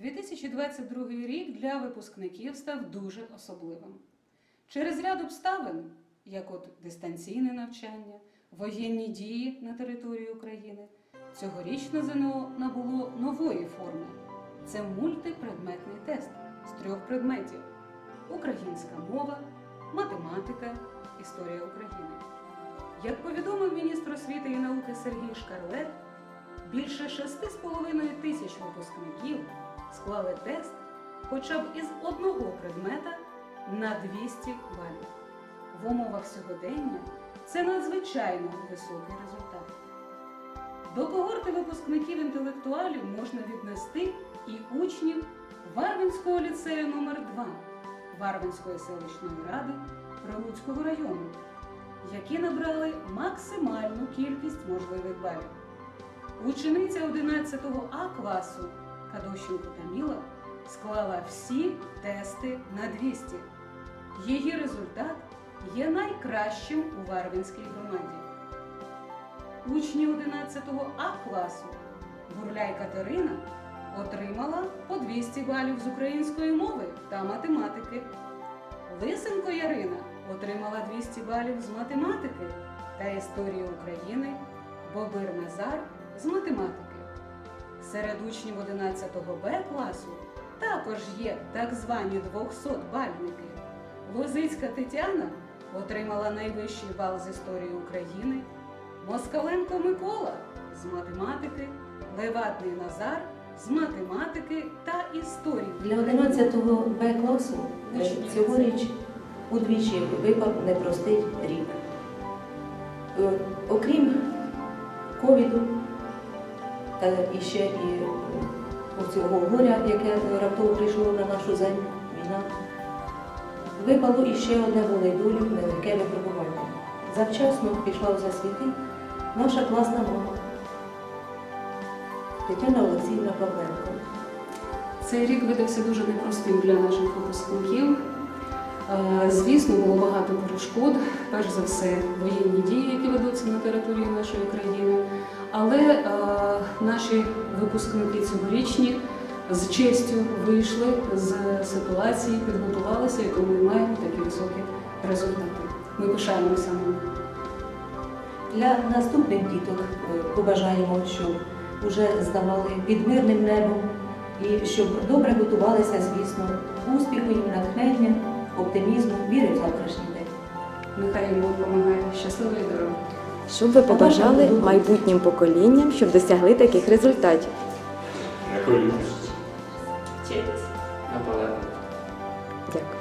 2022 рік для випускників став дуже особливим. Через ряд обставин, як от дистанційне навчання, воєнні дії на території України, цьогорічне ЗНО набуло нової форми. Це мультипредметний тест з трьох предметів: українська мова, математика, історія України. Як повідомив міністр освіти і науки Сергій Шкарлет, більше 6,5 тисяч випускників склали тест хоча б із одного предмета на 200 балів. В умовах сьогодення це надзвичайно високий результат. До когорти випускників інтелектуалів можна віднести і учнів Варвинського ліцею номер 2 Варвинської селищної ради Прилуцького району, які набрали максимальну кількість можливих балів. Учениця 11 А класу Кадощенко Таміла склала всі тести на 200. Її результат є найкращим у Варвинській громаді. Учні 11 А класу Бурляй Катерина отримала по 200 балів з української мови та математики. Лисенко Ярина отримала 200 балів з математики та історії України, Бобир Назар з математики. Серед учнів 11 Б класу також є так звані 200-бальники. Лозицька Тетяна отримала найвищий бал з історії України, Москаленко Микола з математики, Леватний Назар з математики та історії. Для 11 Б класу цьогоріч удвічі випав непростий рік. Е, Окрім ковіду та іще і цього горя, яке раптово прийшло на нашу землю, війна, випало іще одне волейдолю нелегке випробування. Завчасно пішла у засвіти наша класна мама Тетяна Олексіївна Павленко. Цей рік видався дуже непростим для наших випускників. Е, Звісно, було багато перешкод, перш за все, воєнні дії, які ведуться на території нашої країни. Але е, наші випускники цьогорічні з честю вийшли з ситуації, підготувалися, і тому ми маємо такі високі результати. Ми пишаємося ними. Для наступних діток е, побажаємо, щоб вже здавали під мирним небом і щоб добре готувалися, звісно, успіху їм, натхнення, оптимізму, віри в завтрашній день. Нехай Бог допомагає. Щасливої дороги! Б ви побажали майбутнім поколінням, щоб досягли таких результатів? Наполегливо. Дякую.